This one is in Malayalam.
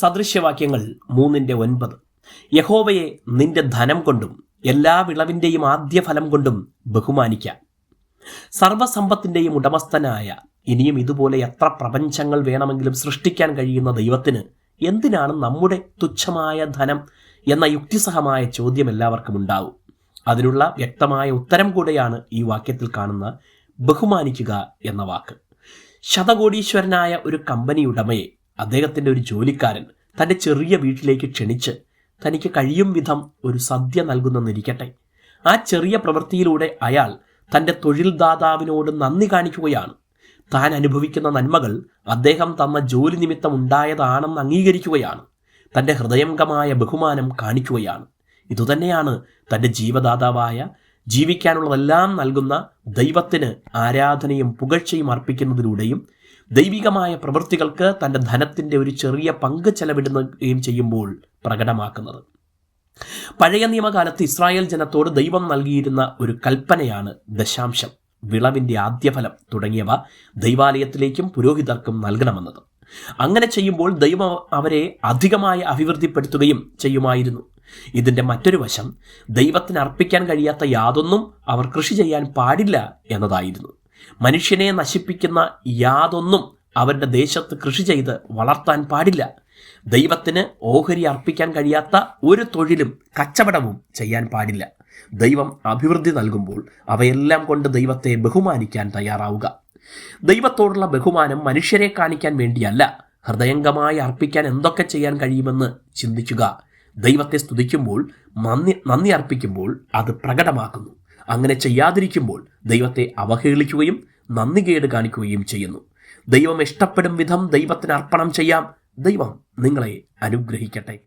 സദൃശ്യവാക്യങ്ങൾ മൂന്നിന്റെ ഒൻപത്. യഹോവയെ നിന്റെ ധനം കൊണ്ടും എല്ലാ വിളവിന്റെയും ആദ്യ ഫലം കൊണ്ടും ബഹുമാനിക്കാം. സർവസമ്പത്തിന്റെയും ഉടമസ്ഥനായ ഇനിയും ഇതുപോലെ എത്ര പ്രപഞ്ചങ്ങൾ വേണമെങ്കിലും സൃഷ്ടിക്കാൻ കഴിയുന്ന ദൈവത്തിന് എന്തിനാണ് നമ്മുടെ തുച്ഛമായ ധനം എന്ന യുക്തിസഹമായ ചോദ്യം എല്ലാവർക്കും ഉണ്ടാവും. അതിനുള്ള വ്യക്തമായ ഉത്തരം കൂടെയാണ് ഈ വാക്യത്തിൽ കാണുന്ന ബഹുമാനിക്കുക എന്ന വാക്ക്. ശതകോടീശ്വരനായ ഒരു കമ്പനി ഉടമയെ അദ്ദേഹത്തിന്റെ ഒരു ജോലിക്കാരൻ തന്റെ ചെറിയ വീട്ടിലേക്ക് ക്ഷണിച്ച് തനിക്ക് കഴിയും വിധം ഒരു സദ്യ നൽകുന്നെന്നിരിക്കട്ടെ. ആ ചെറിയ പ്രവൃത്തിയിലൂടെ അയാൾ തന്റെ തൊഴിൽദാതാവിനോട് നന്ദി കാണിക്കുകയാണ്. താൻ അനുഭവിക്കുന്ന നന്മകൾ അദ്ദേഹം തന്ന ജോലി നിമിത്തം ഉണ്ടായതാണെന്ന് അംഗീകരിക്കുകയാണ്. തന്റെ ഹൃദയംഗമായ ബഹുമാനം കാണിക്കുകയാണ്. ഇതുതന്നെയാണ് തന്റെ ജീവദാതാവായ ജീവിക്കാനുള്ളതെല്ലാം നൽകുന്ന ദൈവത്തിന് ആരാധനയും പുകഴ്ചയും അർപ്പിക്കുന്നതിലൂടെയും ദൈവികമായ പ്രവൃത്തികൾക്ക് തന്റെ ധനത്തിന്റെ ഒരു ചെറിയ പങ്ക് ചെലവിടുകയും ചെയ്യുമ്പോൾ പ്രകടമാക്കുന്നത്. പഴയ നിയമകാലത്ത് ഇസ്രായേൽ ജനത്തോട് ദൈവം നൽകിയിരുന്ന ഒരു കൽപ്പനയാണ് ദശാംശം വിളവിന്റെ ആദ്യഫലം തുടങ്ങിയവ ദൈവാലയത്തിലേക്കും പുരോഹിതർക്കും നൽകണമെന്നത്. അങ്ങനെ ചെയ്യുമ്പോൾ ദൈവം അവരെ അധികമായി അഭിവൃദ്ധിപ്പെടുത്തുകയും ചെയ്യുമായിരുന്നു. ഇതിന്റെ മറ്റൊരു വശം ദൈവത്തിന് അർപ്പിക്കാൻ കഴിയാത്ത യാതൊന്നും അവർ കൃഷി ചെയ്യാൻ പാടില്ല എന്നതായിരുന്നു. മനുഷ്യനെ നശിപ്പിക്കുന്ന യാതൊന്നും അവരുടെ ദേശത്ത് കൃഷി ചെയ്ത് വളർത്താൻ പാടില്ല. ദൈവത്തിന് ഓഹരി അർപ്പിക്കാൻ കഴിയാത്ത ഒരു തൊഴിലും കച്ചവടവും ചെയ്യാൻ പാടില്ല. ദൈവം അഭിവൃദ്ധി നൽകുമ്പോൾ അവയെല്ലാം കൊണ്ട് ദൈവത്തെ ബഹുമാനിക്കാൻ തയ്യാറാവുക. ദൈവത്തോടുള്ള ബഹുമാനം മനുഷ്യരെ കാണിക്കാൻ വേണ്ടിയല്ല ഹൃദയംഗമായി അർപ്പിക്കാൻ എന്തൊക്കെ ചെയ്യാൻ കഴിയുമെന്ന് ചിന്തിക്കുക. ദൈവത്തെ സ്തുതിക്കുമ്പോൾ നന്ദി നന്ദി അർപ്പിക്കുമ്പോൾ അത് പ്രകടമാക്കുന്നു. അങ്ങനെ ചെയ്യാതിരിക്കുമ്പോൾ ദൈവത്തെ അവഹേളിക്കുകയും നന്ദികേട് കാണിക്കുകയും ചെയ്യുന്നു. ദൈവം ഇഷ്ടപ്പെടും വിധം ദൈവത്തിന് അർപ്പണം ചെയ്യാം. ദൈവം നിങ്ങളെ അനുഗ്രഹിക്കട്ടെ.